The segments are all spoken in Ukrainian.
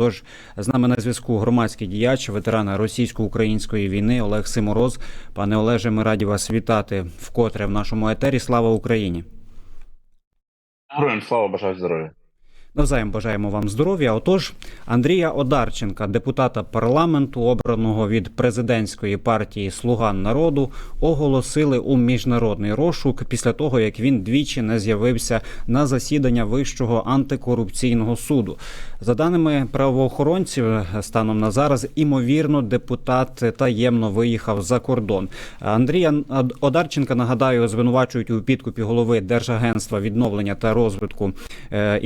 Тож з нами на зв'язку громадський діяч, ветеран російсько-української війни Олег Симороз. Пане Олеже, ми раді вас вітати вкотре в нашому етері. Слава Україні! Героям слава бажаю здоров'я. Навзаєм бажаємо вам здоров'я. Отож, Андрія Одарченка, депутата парламенту, обраного від президентської партії Слуга народу, оголосили у міжнародний розшук після того, як він двічі не з'явився на засідання Вищого антикорупційного суду. За даними правоохоронців, станом на зараз, імовірно, депутат таємно виїхав за кордон. Андрія Одарченка нагадаю, звинувачують у підкупі голови Держагентства відновлення та розвитку е,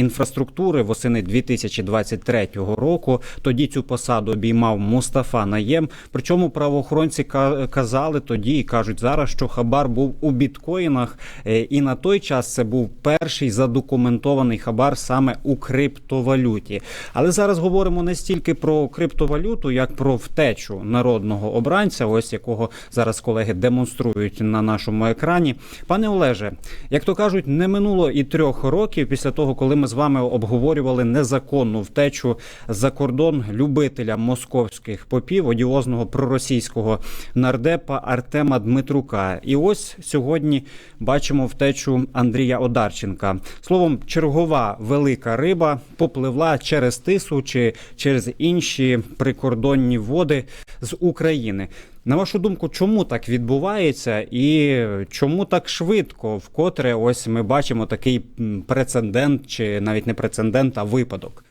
інфраструктури восени 2023 року. Тоді цю посаду обіймав Мустафа Наєм. Причому правоохоронці казали тоді і кажуть зараз, що хабар був у біткоїнах, е, і на той час це був перший задокументований хабар саме у криптовалюті. Але зараз говоримо не стільки про криптовалюту, як про втечу народного обранця, ось якого зараз колеги демонструють на нашому екрані. Пане Олеже, як то кажуть, не минуло і трьох років після того, коли ми з вами обговорювали незаконну втечу за кордон любителя московських попів, одіозного проросійського нардепа Артема Дмитрука. І ось сьогодні бачимо втечу Андрія Одарченка. Словом, чергова велика риба попливла через тису чи через інші прикордонні води з України. На вашу думку, чому так відбувається, і чому так швидко? Вкотре ось ми бачимо такий прецедент, чи навіть не прецедент, а випадок.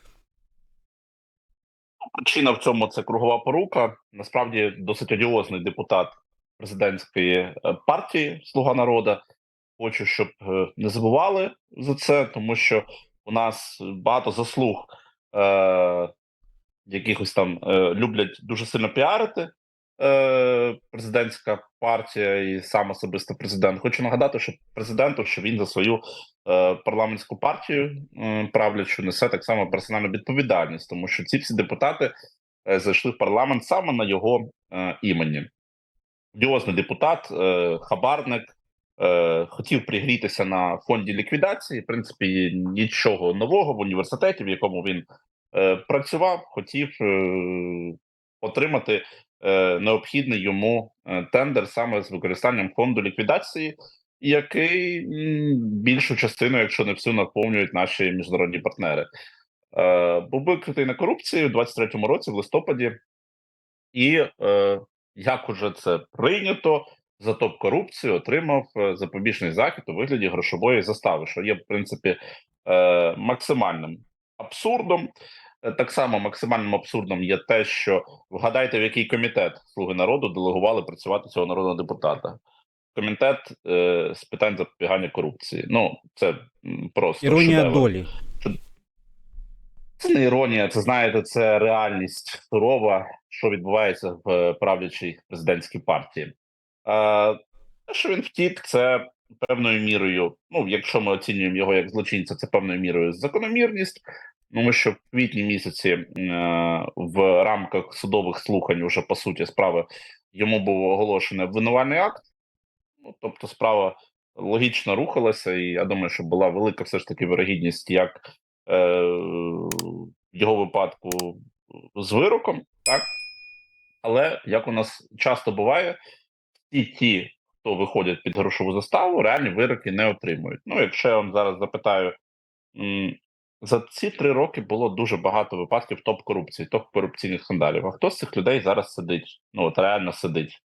Причина в цьому це кругова порука. Насправді досить одіозний депутат президентської е, партії Слуга народу. Хочу, щоб е, не забували за це, тому що у нас багато заслуг е, якихось там е, люблять дуже сильно піарити. Е, президентська партія і сам особисто президент. Хочу нагадати, що президенту, що він за свою е, парламентську партію е, правлячу несе так само персональну відповідальність, тому що ці всі депутати зайшли в парламент саме на його імені. Діозний депутат, хабарник, хотів пригрітися на фонді ліквідації. В принципі, нічого нового в університеті, в якому він працював, хотів отримати необхідний йому е, тендер саме з використанням фонду ліквідації, який більшу частину, якщо не всю, наповнюють наші міжнародні партнери. Е, був викритий на корупції у 23-му році, в листопаді, і е, як уже це прийнято, за топ корупцію отримав е, запобіжний захід у вигляді грошової застави, що є в принципі е, максимальним абсурдом. Е, Так само максимальним абсурдом є те, що вгадайте, в який комітет слуги народу делегували працювати цього народного депутата. Комітет е, з питань запобігання корупції. Ну це просто Іронія шедевр. долі. Це не іронія, це знаєте, це реальність сурова, що відбувається в е, правлячій президентській партії. Е, що він втік, це певною мірою. Ну, якщо ми оцінюємо його як злочинця, це певною мірою закономірність. Тому що в квітні місяці е, в рамках судових слухань, вже по суті, справи йому був оголошений обвинувальний акт. Ну, тобто, справа логічно рухалася, і я думаю, що була велика все ж таки вирогідність, як е, в його випадку з вироком, так? Але як у нас часто буває, всі ті, хто виходять під грошову заставу, реальні вироки не отримують. Ну, якщо я вам зараз запитаю, за ці три роки було дуже багато випадків топ-корупції, топ-корупційних скандалів. А хто з цих людей зараз сидить? Ну, от реально сидить.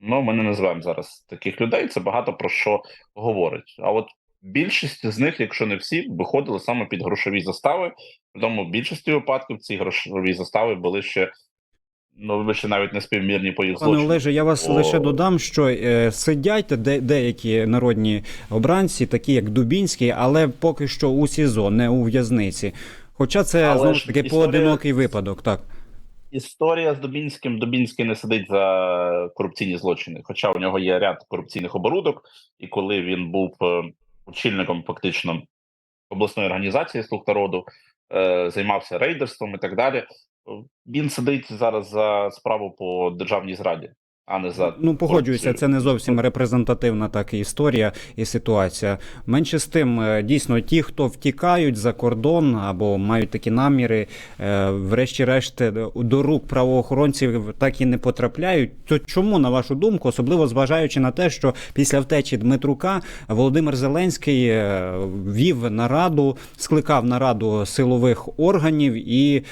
Ну, ми не називаємо зараз таких людей. Це багато про що говорить. А от більшість з них, якщо не всі, виходили саме під грошові застави. Тому в більшості випадків ці грошові застави були ще, ну, вибачте, навіть не співмірні по Пане. Олеже, я вас О. лише додам, що е, сидять де, деякі народні обранці, такі як Дубінський, але поки що у СІЗО, не у в'язниці. Хоча це Але знову ж ж таки історія- поодинокий випадок, так. Історія з Дубінським. Дубінський не сидить за корупційні злочини, хоча у нього є ряд корупційних оборудок, і коли він був е, очільником фактично обласної організації слуг народу, е, займався рейдерством і так далі. Він сидить зараз за справу по державній зраді. А не за Ну, погоджуюся, це не зовсім репрезентативна так і історія і ситуація. Менше з тим, е, дійсно, ті, хто втікають за кордон або мають такі наміри, е, врешті-решт, е, до рук правоохоронців так і не потрапляють. То чому, на вашу думку, особливо зважаючи на те, що після втечі Дмитрука Володимир Зеленський вів нараду, скликав нараду силових органів і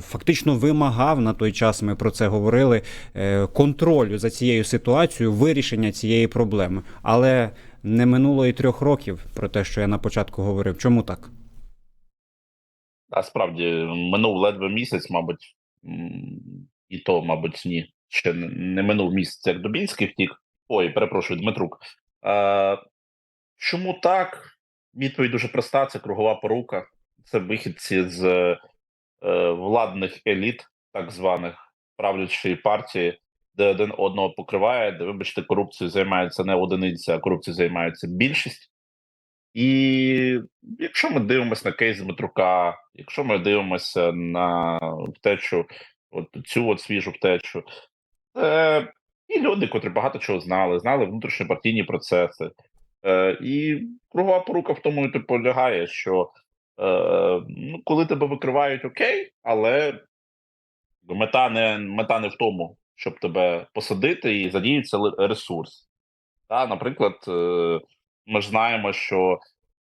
фактично вимагав на той час. Ми про це говорили. е, Контролю за цією ситуацією, вирішення цієї проблеми. Але не минуло і трьох років про те, що я на початку говорив. Чому так? А справді минув ледве місяць, мабуть, і то, мабуть, ні. Ще не- минув місяць, як Дубінський втік. Ой, перепрошую, Дмитрук. А, чому так? Відповідь дуже проста: це кругова порука. Це вихідці з е, владних еліт, так званих правлячої партії, де один одного покриває, де, вибачте, корупцією займається не одиниця, а корупцією займається більшість. І якщо ми дивимося на кейс Дмитрука, якщо ми дивимося на втечу, от цю от свіжу втечу, це і люди, котрі багато чого знали, знали внутрішньопартійні процеси. Е, і кругова порука в тому і полягає, що е, ну, коли тебе викривають, окей, але мета не, мета не в тому, щоб тебе посадити і задіюється ли- ресурс. Та, наприклад, е, ми ж знаємо, що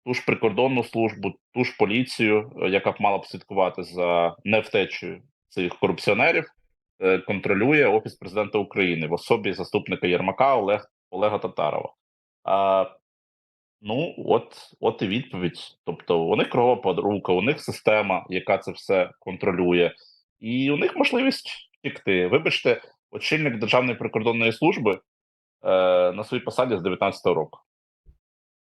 ту ж прикордонну службу, ту ж поліцію, е, яка б мала б слідкувати за невтечею цих корупціонерів, е, контролює Офіс президента України в особі заступника Єрмака Олег, Олега Татарова. А, ну, от, от і відповідь. Тобто, у них крова подруга, у них система, яка це все контролює, і у них можливість втікти. Вибачте, очільник Державної прикордонної служби е, на своїй посаді з 19-го року.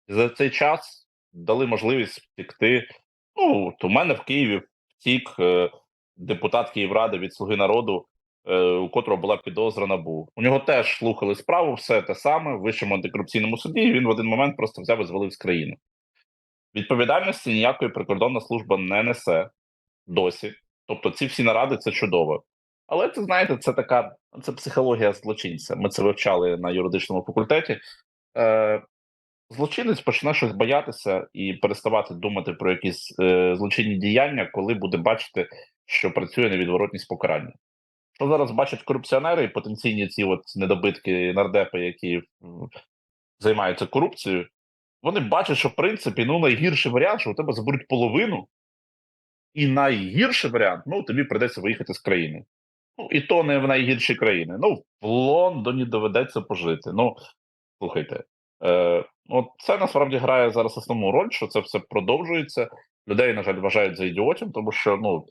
За цей час дали можливість втекти. Ну, от у мене в Києві втік е, депутат Київради від Слуги народу, е, у котрого була підозра НАБУ. У нього теж слухали справу, все те саме в вищому антикорупційному суді. І він в один момент просто взяв і звалив з країни. Відповідальності ніякої прикордонна служба не несе досі. Тобто, ці всі наради це чудово. Але це знаєте, це така це психологія злочинця. Ми це вивчали на юридичному факультеті. Е, злочинець почне щось боятися і переставати думати про якісь е, злочинні діяння, коли буде бачити, що працює невідворотність покарання. Що зараз бачать корупціонери і потенційні ці от недобитки нардепи, які займаються корупцією, вони бачать, що в принципі ну найгірший варіант, що у тебе заберуть половину, і найгірший варіант ну тобі придеться виїхати з країни. Ну і то не в найгірші країни. Ну в Лондоні доведеться пожити. Ну слухайте, е, от це насправді грає зараз основну роль, що це все продовжується. Людей, на жаль, вважають за ідіотів, тому що ну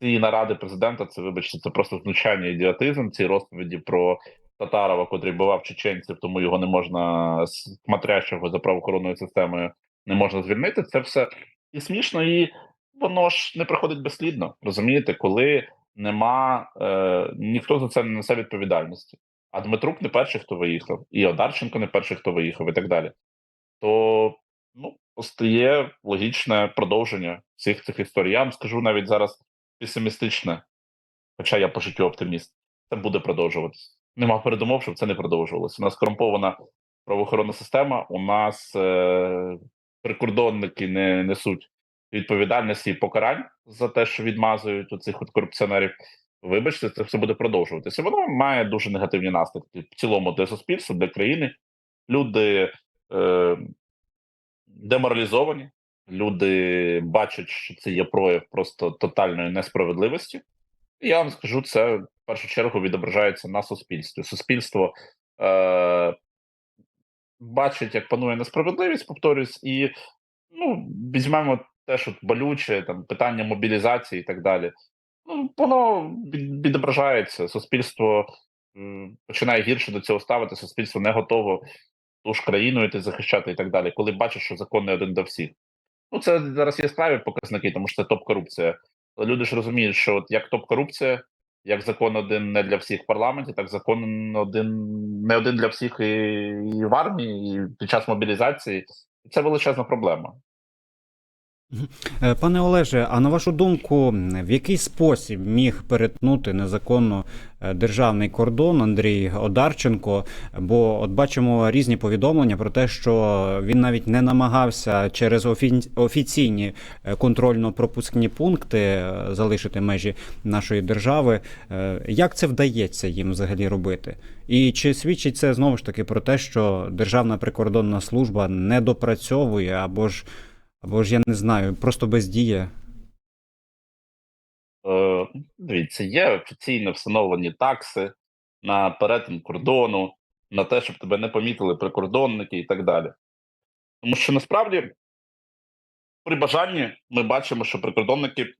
ці наради президента, це вибачте, це просто знущання ідіотизм. Ці розповіді про Татарова, котрий бував чеченців, тому його не можна з смотрящого за правоохоронною системою не можна звільнити. Це все і смішно, і воно ж не проходить безслідно. Розумієте, коли нема е, ніхто за це не несе відповідальності. А Дмитрук не перший, хто виїхав, і Одарченко не перший, хто виїхав, і так далі. То ну, постає логічне продовження всіх цих історій. Я вам скажу навіть зараз песимістичне, хоча я по життю оптиміст. Це буде продовжуватися. Нема передумов, щоб це не продовжувалося. У нас корумпована правоохоронна система. У нас е- прикордонники не несуть відповідальності і покарань за те, що відмазують у цих корупціонерів. Вибачте, це все буде продовжуватися. Воно має дуже негативні наслідки в цілому для суспільства, для країни. Люди е, деморалізовані, люди бачать, що це є прояв просто тотальної несправедливості. І я вам скажу, це в першу чергу відображається на суспільстві. Суспільство е, бачить, як панує несправедливість, повторюсь, і ну, візьмемо теж от болюче там питання мобілізації і так далі. Ну, воно відображається. Суспільство починає гірше до цього ставити. Суспільство не готово ту ж країну йти захищати і так далі, коли бачиш, що закон не один до всіх. Ну, це зараз яскраві показники, тому що це топ-корупція. Але люди ж розуміють, що от як топ-корупція, як закон один не для всіх в парламенті, так закон один не один для всіх і, і в армії, і під час мобілізації. Це величезна проблема. Е, Пане Олеже, а на вашу думку, в який спосіб міг перетнути незаконно е, державний кордон Андрій Одарченко? Бо от бачимо різні повідомлення про те, що він навіть не намагався через офіційні е, контрольно-пропускні пункти залишити межі нашої держави. Як це вдається їм взагалі робити? І чи свідчить це знову ж таки про те, що Державна прикордонна служба не допрацьовує або ж або ж я не знаю, просто бездіє. Е, дивіться, є офіційно встановлені такси на перетин кордону, на те, щоб тебе не помітили прикордонники і так далі. Тому що насправді при бажанні ми бачимо, що прикордонники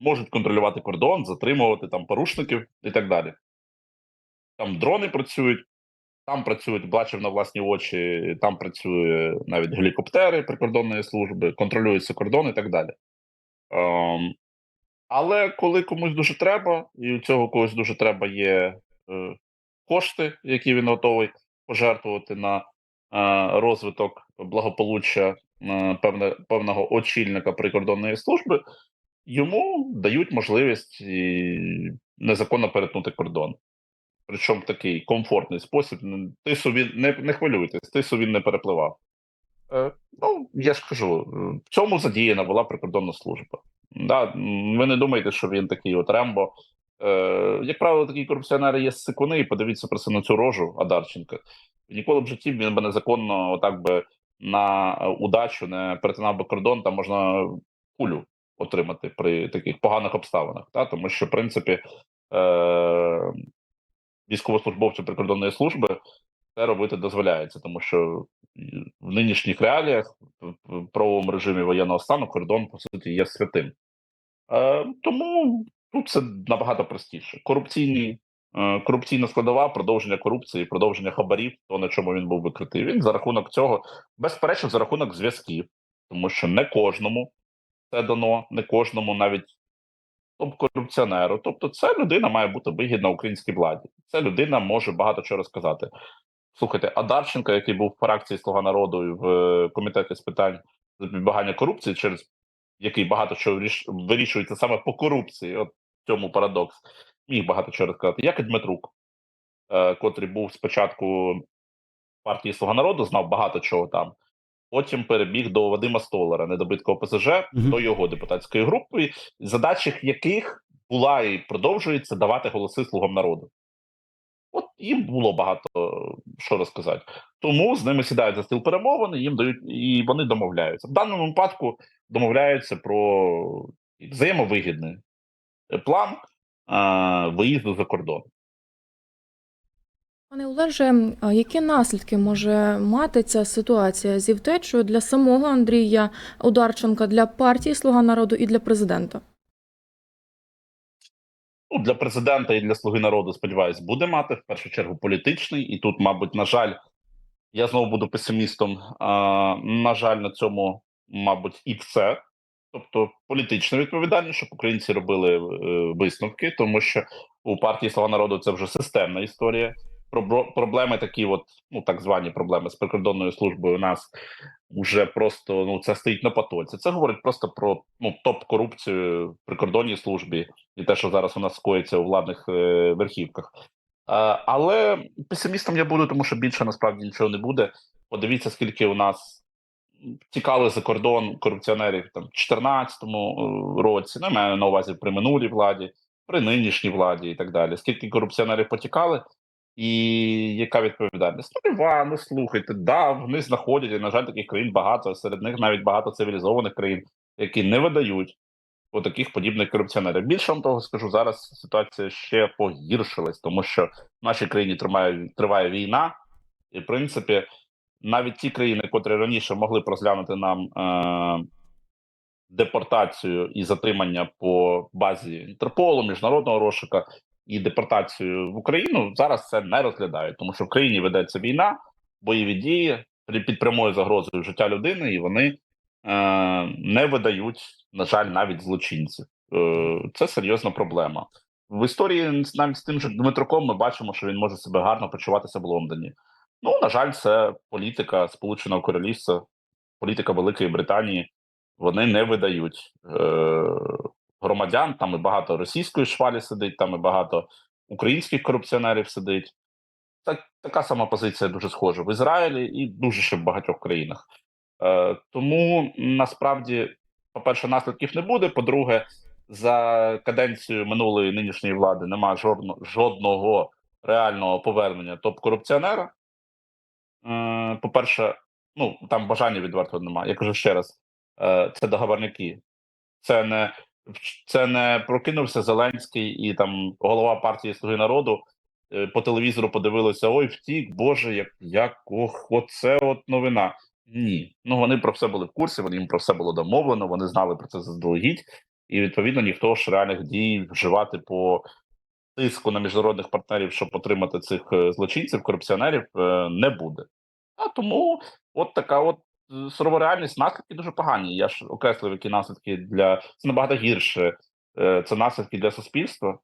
можуть контролювати кордон, затримувати там порушників і так далі. Там дрони працюють, там працюють, бачив на власні очі, там працює навіть гелікоптери прикордонної служби, контролюється кордон і так далі. Ем, але коли комусь дуже треба, і у цього когось дуже треба є е, кошти, які він готовий пожертвувати на е, розвиток благополуччя е, певне, певного очільника прикордонної служби, йому дають можливість і незаконно перетнути кордон. Причому такий комфортний спосіб. Тису він не, не хвилюйтесь, тису він не перепливав. Е, ну, я ж кажу, е, в цьому задіяна була прикордонна служба. Да, ви не думаєте, що він такий от Рембо. Е, як правило, такі корупціонери є сикуни, і подивіться просто на цю рожу Адарченка. Ніколи в житті він би незаконно отак би на удачу не перетинав би кордон, там можна кулю отримати при таких поганих обставинах. Та? Тому що, в принципі, е, військовослужбовцю прикордонної служби це робити дозволяється, тому що в нинішніх реаліях в- правовому режимі воєнного стану кордон по суті є святим. Е, тому тут це набагато простіше. Корупційні, е, корупційна складова, продовження корупції, продовження хабарів, то на чому він був викритий. Він за рахунок цього, безперечно, за рахунок зв'язків, тому що не кожному це дано, не кожному навіть топ-корупціонеру. Тобто, ця людина має бути вигідна українській владі. Ця людина може багато чого розказати. Слухайте, а Дарченко, який був в фракції Слуга народу і в е, комітеті з питань запобігання корупції, через який багато чого вирішується саме по корупції, от цьому парадокс, міг багато чого розказати. Як і Дмитрук, е, котрий був спочатку партії Слуга народу, знав багато чого там. Потім перебіг до Вадима Столара, недобиткого ПСЖ, Мгм. до його депутатської групи, задача яких була і продовжується давати голоси слугам народу. От їм було багато е, що розказати. Тому з ними сідають за стіл перемовини, їм дають і вони домовляються. В даному випадку домовляються про взаємовигідний е, план е, виїзду за кордон. Пане Олеже, які наслідки може мати ця ситуація зі втечею для самого Андрія Одарченка, для партії Слуга народу і для президента? Ну, для президента і для слуги народу, сподіваюсь, буде мати в першу чергу політичний. І тут, мабуть, на жаль, я знову буду песимістом. А, на жаль, на цьому, мабуть, і все. Тобто політична відповідальність, щоб українці робили е, висновки, тому що у партії Слава народу це вже системна історія. Пробро- Проблеми такі, от ну так звані проблеми з прикордонною службою у нас вже просто ну це стоїть на потоці. Це говорить просто про ну топ корупцію в прикордонній службі і те, що зараз у нас скоїться у владних е, верхівках. Е, але песимістом я буду, тому що більше насправді нічого не буде. Подивіться, скільки у нас тікали за кордон корупціонерів там в 2014 році, не маю на увазі при минулій владі, при нинішній владі і так далі. Скільки корупціонерів потікали, і яка відповідальність? Ну, Льва, ну слухайте, да, вони знаходять, і, на жаль, таких країн багато, серед них навіть багато цивілізованих країн, які не видають у таких подібних корупціонерів. Більше вам того скажу, зараз ситуація ще погіршилась, тому що в нашій країні тримає, триває війна, і в принципі, навіть ті країни, котрі раніше могли б розглянути нам е- депортацію і затримання по базі Інтерполу, міжнародного розшука і депортацію в Україну, зараз це не розглядають, тому що в країні ведеться війна, бойові дії під прямою загрозою життя людини, і вони е- не видають, на жаль, навіть злочинців. Е- це серйозна проблема. В історії навіть з тим же Дмитруком ми бачимо, що він може себе гарно почуватися в Лондоні. Ну, на жаль, це політика Сполученого Королівства, політика Великої Британії. вони не видають е, громадян. Там і багато російської швалі сидить, там і багато українських корупціонерів сидить. Так, така сама позиція дуже схожа в Ізраїлі і дуже ще в багатьох країнах. Е, тому насправді, по-перше, наслідків не буде. По-друге, за каденцію минулої нинішньої влади немає жодного, жодного реального повернення топ-корупціонера. Е, по-перше, ну там бажання відверто немає. Я кажу ще раз: е, це договорники. Це не це не прокинувся Зеленський і там голова партії Слуги народу е, по телевізору подивилися: ой, втік, Боже, як, як ох, оце от новина. Ні, ну вони про все були в курсі, вони їм про все було домовлено, вони знали про це заздалегідь, і відповідно ніхто ж реальних дій вживати по тиску на міжнародних партнерів, щоб отримати цих е, злочинців, корупціонерів, е, не буде. А тому от така от сурова реальність, наслідки дуже погані. Я ж окреслив, які наслідки для це набагато гірше. Е, Це наслідки для суспільства,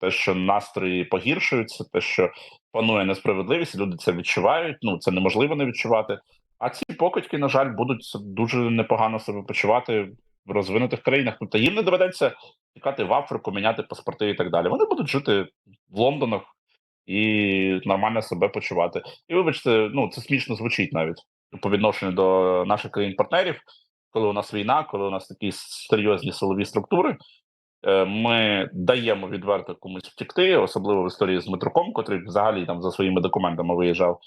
те, що настрої погіршуються, те, що панує несправедливість, люди це відчувають. Ну це неможливо не відчувати. А ці покидьки, на жаль, будуть дуже непогано себе почувати в розвинутих країнах. Тобто їм не доведеться тікати в Африку, міняти паспорти і так далі. Вони будуть жити в Лондонах і нормально себе почувати. І вибачте, ну це смішно звучить навіть по відношенню до наших країн-партнерів, коли у нас війна, коли у нас такі серйозні силові структури. е, Ми даємо відверто комусь втекти, особливо в історії з Дмитруком, котрий взагалі там за своїми документами виїжджав.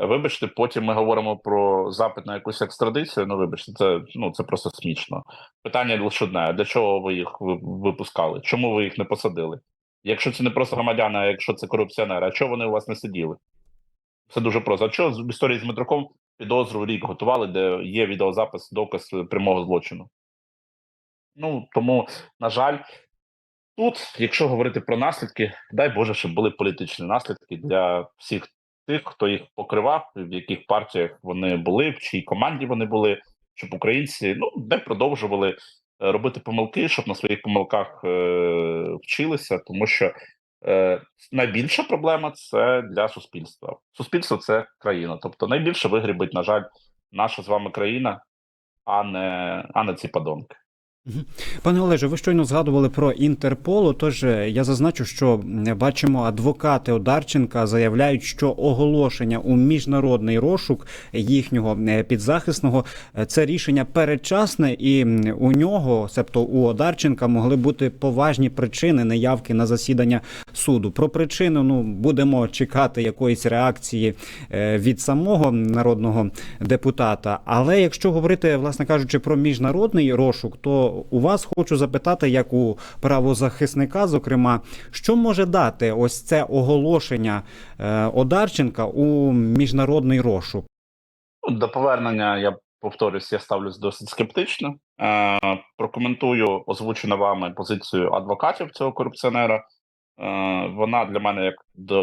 Е, Вибачте, потім ми говоримо про запит на якусь екстрадицію. Ну, вибачте, це ну це просто смішно. Питання лише одне: для чого ви їх випускали? Чому ви їх не посадили? Якщо це не просто громадяни, а якщо це корупціонери, а чого вони у вас не сиділи? Все дуже просто. А чого в історії з Дмитруком підозру рік готували, де є відеозапис, доказ прямого злочину? Ну тому, на жаль, тут, якщо говорити про наслідки, дай Боже, щоб були політичні наслідки для всіх тих, хто їх покривав, в яких партіях вони були, в чиїй команді вони були, щоб українці ну не продовжували е, робити помилки, щоб на своїх помилках е, вчилися, тому що найбільша проблема це для суспільства. Суспільство це країна. Тобто найбільше вигрібить, на жаль, наша з вами країна, а не, а не ці подонки. Пане Олеже, ви щойно згадували про Інтерпол. Тож е, я зазначу, що бачимо, адвокати Одарченка заявляють, що оголошення у міжнародний розшук їхнього е, підзахисного е, це рішення передчасне, і у нього, себто у Одарченка, могли бути поважні причини неявки на засідання суду. Про причину ну будемо чекати якоїсь реакції від самого народного депутата. Але якщо говорити, власне кажучи, про міжнародний розшук, то у вас хочу запитати, як у правозахисника, зокрема, що може дати ось це оголошення е, Одарченка у міжнародний розшук? До повернення я повторюсь, я ставлюсь досить скептично. Е, прокоментую озвучену вами позицію адвокатів цього корупціонера. Е, вона для мене, як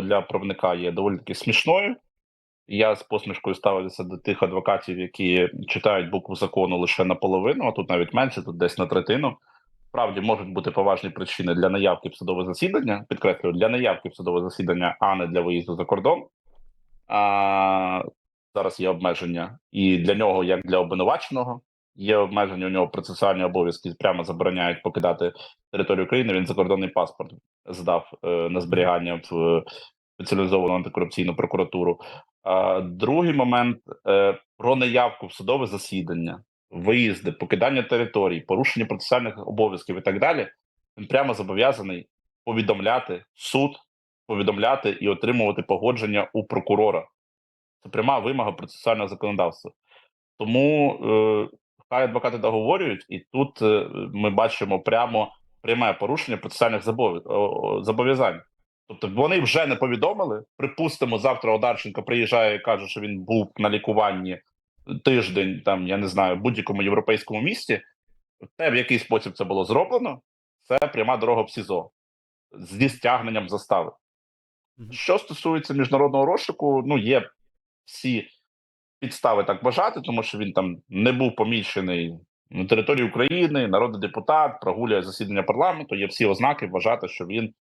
для правника, є доволі таки смішною. Я з посмішкою ставлюся до тих адвокатів, які читають букву закону лише наполовину, а тут навіть менше, тут десь на третину. Справді можуть бути поважні причини для наявки в судове засідання. Підкреслюю, для наявки в судове засідання, а не для виїзду за кордон. А, зараз є обмеження, і для нього, як для обвинуваченого, є обмеження. У нього процесуальні обов'язки прямо забороняють покидати територію України. Він закордонний паспорт здав е, на зберігання в спеціалізовану антикорупційну прокуратуру. Другий момент е, про неявку в судове засідання, виїзди, покидання територій, порушення процесуальних обов'язків і так далі. Він прямо зобов'язаний повідомляти суд, повідомляти і отримувати погодження у прокурора. Це пряма вимога процесуального законодавства. Тому е, хай адвокати договорюють, і тут е, ми бачимо прямо пряме порушення процесуальних зобов'язань. Тобто вони вже не повідомили. Припустимо, завтра Одарченко приїжджає і каже, що він був на лікуванні тиждень, там я не знаю, в будь-якому європейському місті. Те, в який спосіб це було зроблено, це пряма дорога в СІЗО зі стягненням застави. Що стосується міжнародного розшуку, ну є всі підстави так вважати, тому що він там не був поміщений на території України, народний депутат, прогулює засідання парламенту. Є всі ознаки вважати, що він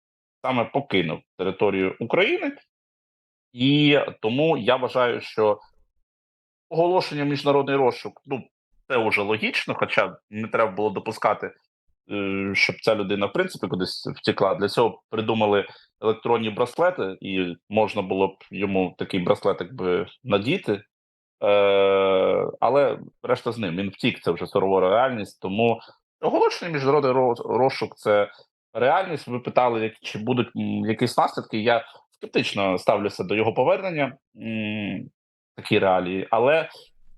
саме покинув територію України, і тому я вважаю, що оголошення міжнародний розшук, ну це вже логічно, хоча не треба було допускати, е, щоб ця людина в принципі кудись втекла. Для цього придумали електронні браслети, і можна було б йому такий браслетик би надіти. Е, але решта з ним він втік, це вже сурова реальність. Тому оголошений міжнародний розшук це реальність. Ви питали, чи будуть якісь наслідки. Я скептично ставлюся до його повернення такі реалії, але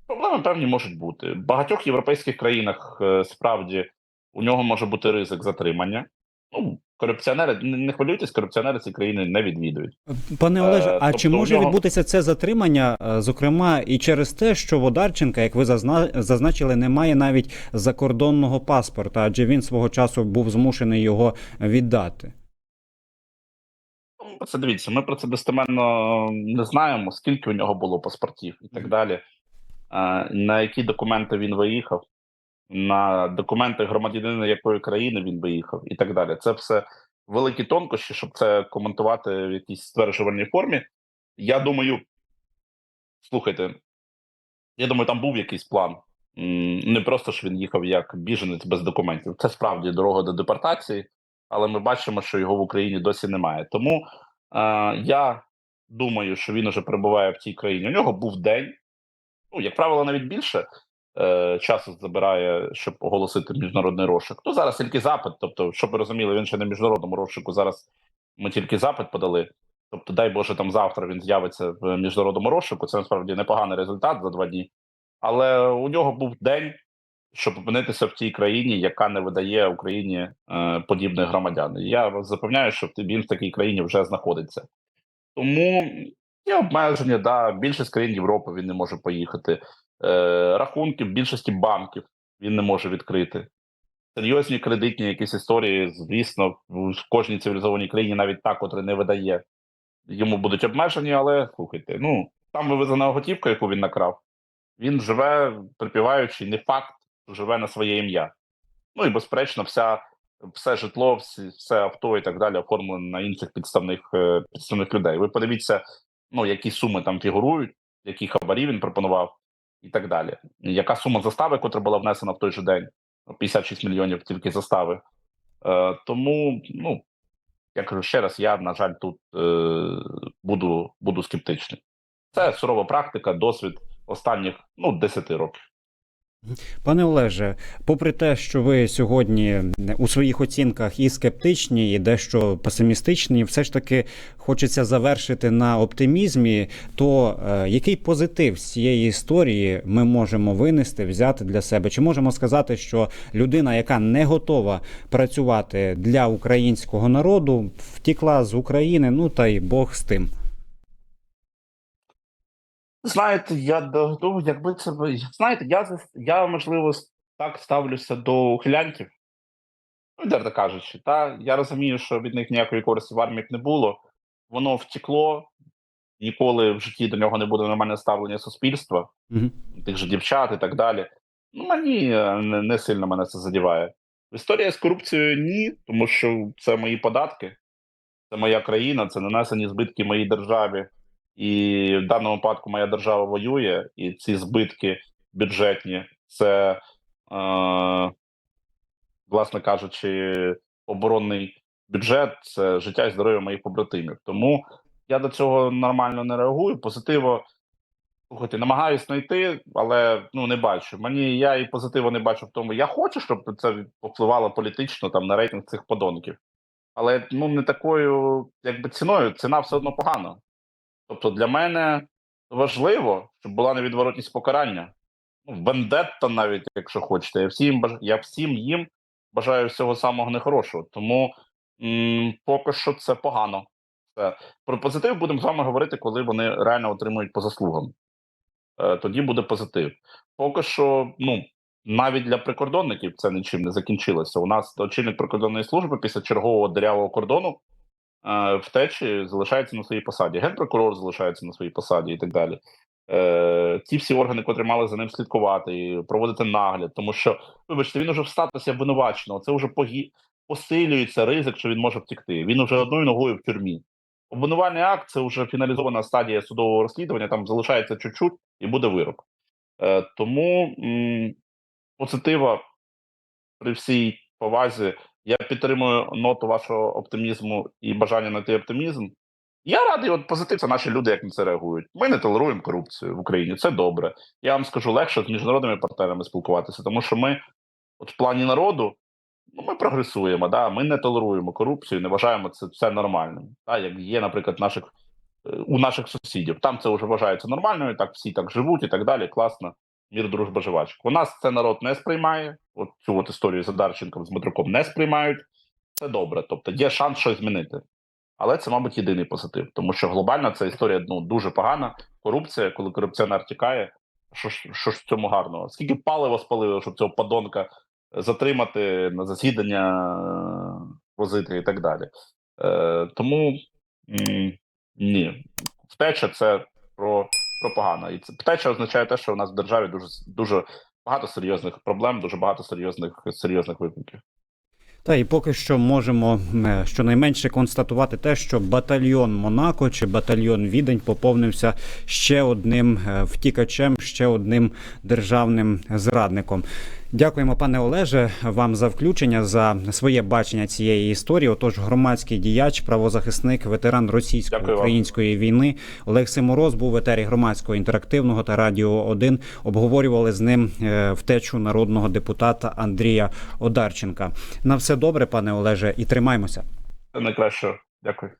проблеми певні можуть бути. В багатьох європейських країнах е, справді у нього може бути ризик затримання. Ну, корупціонери не не хвилюйтесь, корупціонери ці країни не відвідують. Пане Олеже, Е, а чи тобто у може нього- відбутися це затримання, е, зокрема, і через те, що Водарченка, як ви зазна... зазначили, немає навіть закордонного паспорта, адже він свого часу був змушений його віддати. Ну, це дивіться, ми про це достеменно не знаємо, скільки у нього було паспортів і так далі. Е, На які документи він виїхав, на документи громадянина якої країни він виїхав, і так далі. Це все великі тонкощі, щоб це коментувати в якійсь стверджувальній формі. Я думаю, слухайте, я думаю, там був якийсь план. Не просто ж він їхав як біженець без документів. Це справді дорога до депортації, але ми бачимо, що його в Україні досі немає. Тому е, я думаю, що він уже перебуває в тій країні. У нього був день. Ну, як правило, навіть більше е, часу забирає, щоб оголосити міжнародний розшук. Ну, зараз тільки запит. Тобто, щоб ви розуміли, він ще не міжнародному розшуку. Зараз ми тільки запит подали. Тобто, дай Боже, там завтра він з'явиться в міжнародному розшуку. Це насправді непоганий результат за два дні. Але у нього був день, щоб опинитися в тій країні, яка не видає Україні е, подібних громадян. Я вас запевняю, що він в такій країні вже знаходиться. Тому є обмеження, да, більшість країн Європи він не може поїхати. Е, рахунки в більшості банків він не може відкрити. Серйозні кредитні якісь історії, звісно, в кожній цивілізованій країні навіть та, котра не видає. Йому будуть обмежені, але слухайте, ну там вивезена готівка, яку він накрав. Він живе, припіваючи, не факт, живе на своє ім'я. Ну і безперечно, вся, все житло, все авто і так далі оформлено на інших підставних, е, підставних людей. Ви подивіться, ну, які суми там фігурують, які хабарі він пропонував, і так далі. Яка сума застави, котра була внесена в той же день? 56 мільйонів тільки застави. Е, тому, ну, я кажу ще раз, я, на жаль, тут е, буду, буду скептичний. Це сурова практика, досвід останніх ну, 10 років. Пане Олеже, попри те, що ви сьогодні у своїх оцінках і скептичні, і дещо песимістичні, все ж таки хочеться завершити на оптимізмі. То е, який позитив з цієї історії ми можемо винести, взяти для себе? Чи можемо сказати, що людина, яка не готова працювати для українського народу, втікла з України? Ну та й Бог з тим. Знаєте, я до того, якби це знаєте, я я можливо так ставлюся до ухилянтів. Ну, дерто кажучи, та я розумію, що від них ніякої користі в армії не було. Воно втекло, ніколи в житті до нього не буде нормальне ставлення суспільства, Мгм. тих же дівчат і так далі. Ну, мені е, не, не сильно мене це задіває. Історія з корупцією ні, тому що це мої податки, це моя країна, це нанесені збитки моїй державі. І в даному випадку моя держава воює, і ці збитки бюджетні це, е, власне кажучи, оборонний бюджет, це життя і здоров'я моїх побратимів. Тому я до цього нормально не реагую. Позитиво, слухайте, намагаюсь знайти, але ну не бачу. Мені я і позитиву не бачу в тому. Я хочу, щоб це впливало політично там на рейтинг цих подонків. Але ну не такою, якби ціною, ціна все одно погана. Тобто для мене важливо, щоб була невідворотність покарання. Ну, вендетта навіть, якщо хочете. Я всім, я всім їм бажаю всього самого нехорошого. Тому м- поки що це погано. Це. Про позитив будемо з вами говорити, коли вони реально отримують по заслугам. Е, тоді буде позитив. Поки що, ну, навіть для прикордонників це нічим не закінчилося. У нас очільник прикордонної служби після чергового дирявого кордону втечі залишається на своїй посаді. Генпрокурор залишається на своїй посаді і так далі. Е, ті всі органи, котрі мали за ним слідкувати, і проводити нагляд, тому що, вибачте, він уже в статусі обвинуваченого. Це вже погі... посилюється ризик, що він може втекти. Він вже одною ногою в тюрмі. Обвинувальний акт це вже фіналізована стадія судового розслідування. Там залишається чуть-чуть і буде вирок. Е, тому м, позитива при всій повазі. Я підтримую ноту вашого оптимізму і бажання знайти оптимізм. Я радий, от позитив це наші люди, як на це реагують. Ми не толеруємо корупцію в Україні. Це добре. Я вам скажу легше з міжнародними партнерами спілкуватися, тому що ми, от в плані народу, ну ми прогресуємо. Да? Ми не толеруємо корупцію, не вважаємо це все нормальним. Да? Як є, наприклад, наших е, у наших сусідів. Там це вже вважається нормальною, так всі так живуть і так далі. Класно. Мір, дружба, жвачка. У нас це народ не сприймає. От цю от історію з Одарченком з Дмитруком не сприймають. Це добре. Тобто є шанс щось змінити. Але це, мабуть, єдиний позитив, тому що глобально ця історія ну дуже погана. Корупція, коли корупціонер тікає, що ж що ж в цьому гарного? Скільки палива спалили, щоб цього подонка затримати на засідання, е, возити і так далі. Е, тому ні, втеча це про, про погано. І це втеча означає те, що у нас в державі дуже дуже багато серйозних проблем, дуже багато серйозних серйозних викликів. Та і поки що можемо е, щонайменше констатувати те, що батальйон Монако чи батальйон Відень поповнився ще одним е, втікачем, ще одним державним зрадником. Дякуємо, пане Олеже, вам за включення за своє бачення цієї історії. Отож, громадський діяч, правозахисник, ветеран російсько-української війни Олег Симороз був в етері громадського інтерактивного та радіо 1. Обговорювали з ним е, втечу народного депутата Андрія Одарченка. На все добре, пане Олеже, і тримаймося. Найкраще. Дякую.